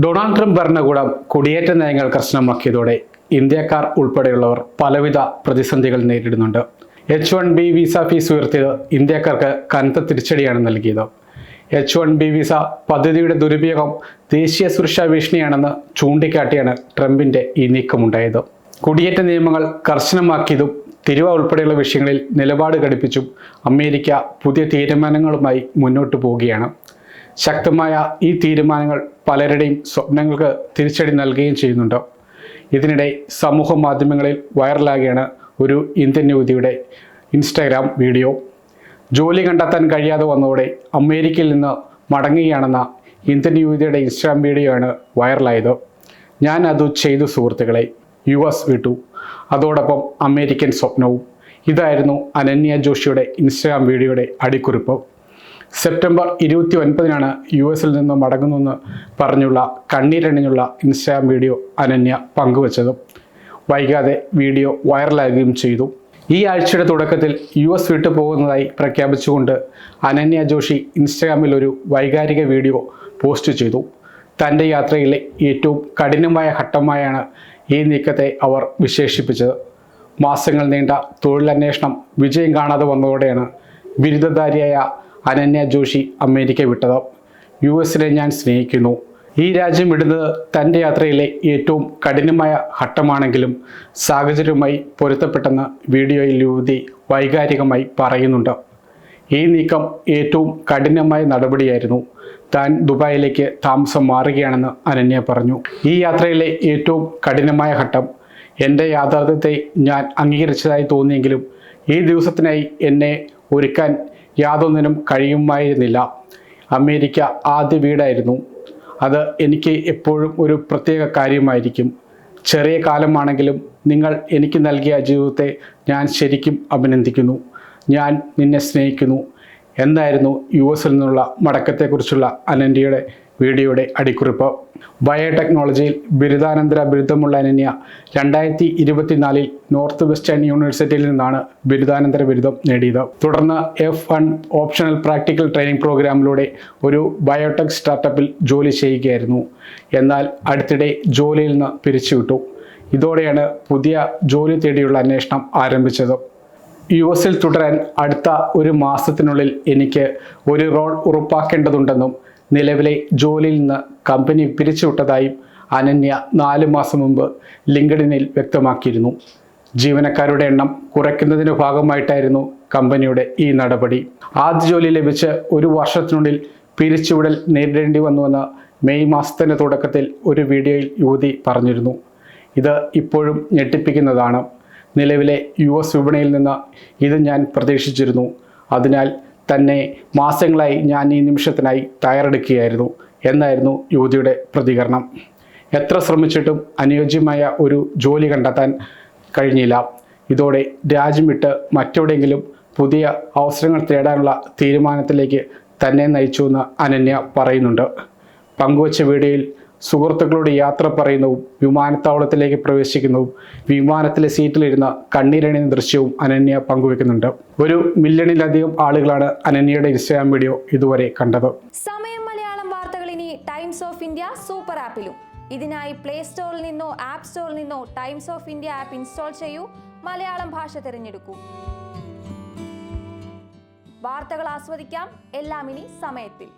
Donald Trump ഭരണകൂടം കുടിയേറ്റ നയങ്ങൾ കർശനമാക്കിയതോടെ ഇന്ത്യക്കാർ ഉൾപ്പെടെയുള്ളവർ പലവിധ പ്രതിസന്ധികൾ നേരിടുന്നുണ്ട്. H one B visa fees ഉയർത്തിയത് ഇന്ത്യക്കാർക്ക് കനത്ത തിരിച്ചടിയാണ് നൽകിയത്. എച്ച് വൺ ബി വിസ പദ്ധതിയുടെ ദുരുപയോഗം ദേശീയ സുരക്ഷാ ഭീഷണിയാണെന്ന് ചൂണ്ടിക്കാട്ടിയാണ് ട്രംപിന്റെ ഈ നീക്കമുണ്ടായത്. കുടിയേറ്റ നിയമങ്ങൾ കർശനമാക്കിയതും തിരുവ ഉൾപ്പെടെയുള്ള വിഷയങ്ങളിൽ നിലപാട് ഘടിപ്പിച്ചും അമേരിക്ക പുതിയ തീരുമാനങ്ങളുമായി മുന്നോട്ട് പോവുകയാണ്. ശക്തമായ ഈ തീരുമാനങ്ങൾ പലരുടെയും സ്വപ്നങ്ങൾക്ക് തിരിച്ചടി നൽകുകയും ചെയ്യുന്നുണ്ട്. ഇതിനിടെ സമൂഹ മാധ്യമങ്ങളിൽ വൈറലാകുകയാണ് ഒരു ഇന്ത്യൻ യുവതിയുടെ ഇൻസ്റ്റാഗ്രാം വീഡിയോ. ജോലി കണ്ടെത്താൻ കഴിയാതെ വന്നതോടെ അമേരിക്കയിൽ നിന്ന് മടങ്ങുകയാണെന്ന ഇന്ത്യൻ യുവതിയുടെ ഇൻസ്റ്റാഗ്രാം വീഡിയോ ആണ് വൈറലായത്. ഞാൻ അത് ചെയ്തു സുഹൃത്തുക്കളെ. യു എസ് വിട്ടു. അതോടൊപ്പം അമേരിക്കൻ സ്വപ്നവും. ഇതായിരുന്നു അനന്യ ജോഷിയുടെ ഇൻസ്റ്റാഗ്രാം വീഡിയോയുടെ അടിക്കുറിപ്പ്. സെപ്റ്റംബർ ഇരുപത്തി ഒൻപതിനാണ് യു എസിൽ നിന്ന് മടങ്ങുന്നെന്ന് പറഞ്ഞുള്ള കണ്ണീരണിഞ്ഞുള്ള ഇൻസ്റ്റാഗ്രാം വീഡിയോ അനന്യ പങ്കുവച്ചതും. വൈകാതെ വീഡിയോ വൈറലാകുകയും ചെയ്തു. ഈ ആഴ്ചയുടെ തുടക്കത്തിൽ യു എസ് വിട്ടു പോകുന്നതായി പ്രഖ്യാപിച്ചുകൊണ്ട് അനന്യ ജോഷി ഇൻസ്റ്റാഗ്രാമിൽ ഒരു വൈകാരിക വീഡിയോ പോസ്റ്റ് ചെയ്തു. തന്റെ യാത്രയിലെ ഏറ്റവും കഠിനമായ ഘട്ടമായാണ് ഈ നീക്കത്തെ അവർ വിശേഷിപ്പിച്ചത്. മാസങ്ങൾ നീണ്ട തൊഴിലന്വേഷണം വിജയം കാണാതെ വന്നതോടെയാണ് ബിരുദധാരിയായ അനന്യ ജോഷി അമേരിക്ക വിട്ടത്. യു എസിനെ ഞാൻ സ്നേഹിക്കുന്നു. ഈ രാജ്യം വിടുന്നത് തന്റെ യാത്രയിലെ ഏറ്റവും കഠിനമായ ഘട്ടമാണെങ്കിലും സാഹചര്യവുമായി പൊരുത്തപ്പെട്ടെന്ന് വീഡിയോയിൽ യുവതി വൈകാരികമായി പറയുന്നുണ്ട്. ഈ നീക്കം ഏറ്റവും കഠിനമായ നടപടിയായിരുന്നു. താൻ ദുബായിലേക്ക് താമസം മാറുകയാണെന്ന് അനന്യ പറഞ്ഞു. ഈ യാത്രയിലെ ഏറ്റവും കഠിനമായ ഘട്ടം. എന്റെ യാഥാർത്ഥ്യത്തെ ഞാൻ അംഗീകരിച്ചതായി തോന്നിയെങ്കിലും ഈ ദിവസത്തിനായി എന്നെ ഒരുക്കാൻ യാതൊന്നിനും കഴിയുമായിരുന്നില്ല. അമേരിക്ക ആദ്യ വീടായിരുന്നു. അത് എനിക്ക് എപ്പോഴും ഒരു പ്രത്യേക കാര്യമായിരിക്കും. ചെറിയ കാലമാണെങ്കിലും നിങ്ങൾ എനിക്ക് നൽകിയ ജീവിതത്തെ ഞാൻ ശരിക്കും അഭിനന്ദിക്കുന്നു. ഞാൻ നിന്നെ സ്നേഹിക്കുന്നു. എന്നായിരുന്നു യു എസിൽ നിന്നുള്ള മടക്കത്തെക്കുറിച്ചുള്ള അനന്യയുടെ വീഡിയോയുടെ അടിക്കുറിപ്പ്. ബയോടെക്നോളജിയിൽ ബിരുദാനന്തര ബിരുദമുള്ള അനന്യ രണ്ടായിരത്തി ഇരുപത്തിനാലിൽ നോർത്ത് വെസ്റ്റേൺ യൂണിവേഴ്സിറ്റിയിൽ നിന്നാണ് ബിരുദാനന്തര ബിരുദം നേടിയത്. തുടർന്ന് F one optional practical training പ്രോഗ്രാമിലൂടെ ഒരു ബയോടെക് സ്റ്റാർട്ടപ്പിൽ ജോലി ചെയ്യുകയായിരുന്നു. എന്നാൽ അടുത്തിടെ ജോലിയിൽ നിന്ന് പിരിച്ചുവിട്ടു. ഇതോടെയാണ് പുതിയ ജോലി തേടിയുള്ള അന്വേഷണം ആരംഭിച്ചത്. യു എസിൽ തുടരാൻ അടുത്ത ഒരു മാസത്തിനുള്ളിൽ എനിക്ക് ഒരു റോൾ ഉറപ്പാക്കേണ്ടതുണ്ടെന്നും നിലവിലെ ജോലിയിൽ നിന്ന് കമ്പനി പിരിച്ചുവിട്ടതായും അനന്യ നാല് മാസം മുമ്പ് ലിങ്കഡിനിൽ വ്യക്തമാക്കിയിരുന്നു. ജീവനക്കാരുടെ എണ്ണം കുറയ്ക്കുന്നതിന്റെ ഭാഗമായിട്ടായിരുന്നു കമ്പനിയുടെ ഈ നടപടി. ആദ്യ ജോലി ലഭിച്ച് ഒരു വർഷത്തിനുള്ളിൽ പിരിച്ചുവിടൽ നേരിടേണ്ടി വന്നുവെന്ന് മെയ് മാസത്തിന്റെ തുടക്കത്തിൽ ഒരു വീഡിയോയിൽ യുവതി പറഞ്ഞിരുന്നു. ഇത് ഇപ്പോഴും ഞെട്ടിപ്പിക്കുന്നതാണ്. നിലവിലെ യു എസ് വിപണിയിൽ നിന്ന് ഇത് ഞാൻ പ്രതീക്ഷിച്ചിരുന്നു. അതിനാൽ തന്നെ മാസങ്ങളായി ഞാൻ ഈ നിമിഷത്തിനായി തയ്യാറെടുക്കുകയായിരുന്നു. എന്നായിരുന്നു യുവതിയുടെ പ്രതികരണം. എത്ര ശ്രമിച്ചിട്ടും അനുയോജ്യമായ ഒരു ജോലി കണ്ടെത്താൻ കഴിഞ്ഞില്ല. ഇതോടെ രാജ്യം വിട്ട് മറ്റെവിടെയെങ്കിലും പുതിയ അവസരങ്ങൾ തേടാനുള്ള തീരുമാനത്തിലേക്ക് തന്നെ നയിച്ചു എന്ന് അനന്യ പറയുന്നുണ്ട്. പങ്കുവച്ച വീഡിയോയിൽ സുഹൃത്തുക്കളോട് യാത്ര പറയുന്നതും വിമാനത്താവളത്തിലേക്ക് പ്രവേശിക്കുന്നു. വിമാനത്തിലെ സീറ്റിലിരുന്ന കണ്ണീരണിയുന്ന ദൃശ്യവും അനന്യ പങ്കുവെക്കുന്നുണ്ട്. ഒരു മില്യണിലധികം ആളുകളാണ് അനന്യയുടെ ഇൻസ്റ്റാഗ്രാം വീഡിയോ ഇതുവരെ കണ്ടത്. സമയം മലയാളം വാർത്തകൾ ഇനി ടൈംസ് ഓഫ് ഇന്ത്യ സൂപ്പർ ആപ്പിലും. ഇതിനായി പ്ലേ സ്റ്റോറിൽ നിന്നോ ആപ്പ് സ്റ്റോറിൽ നിന്നോ Times of India app install ചെയ്യൂ. മലയാളം ഭാഷ തിരഞ്ഞെടുക്കൂ. വാർത്തകൾ ആസ്വദിക്കാം. എല്ലാം ഇനി സമയത്തിൽ.